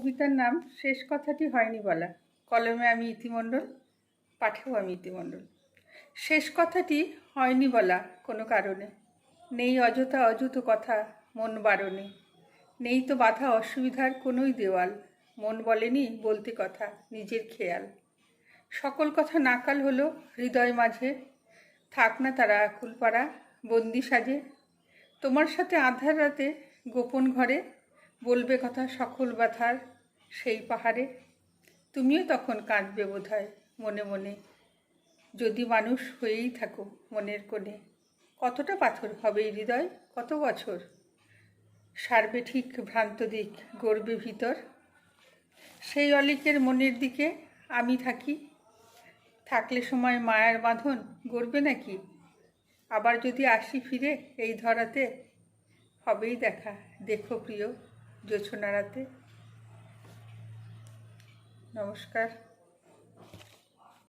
কবিতার নাম শেষ কথাটি হয়নি বলা। কলমে আমি ইতিমণ্ডল, পাঠেও আমি ইতিমণ্ডল। শেষ কথাটি হয়নি বলা কোনো কারণে। নেই অযথা অযুত কথা, মন বারণে। নেই তো বাধা অসুবিধার কোনোই দেওয়াল। মন বলেনি বলতে কথা, নিজের খেয়াল। সকল কথা নাকাল হলো হৃদয় মাঝে। থাক না তারা আকুল পাড়া, বন্দি সাজে। তোমার সাথে আধার রাতে গোপন ঘরে বলবে কথা সকল ব্যথার সেই পাহাড়ে। তুমিও তখন কাঁদবে বোধহয় মনে মনে। যদি মানুষ হয়েই থাকো মনের কোণে, কতটা পাথর হবে হৃদয়? কত বছর? সারবে ঠিক ভ্রান্ত দিক গড়বে ভিতর। সেই অলিকের মনের দিকে আমি থাকি। থাকলে সময় মায়ার বাঁধন গড়বে নাকি? আবার যদি আসি ফিরে এই ধরাতে, হবেই দেখা। দেখো প্রিয়। জোছনা রাতে নমস্কার।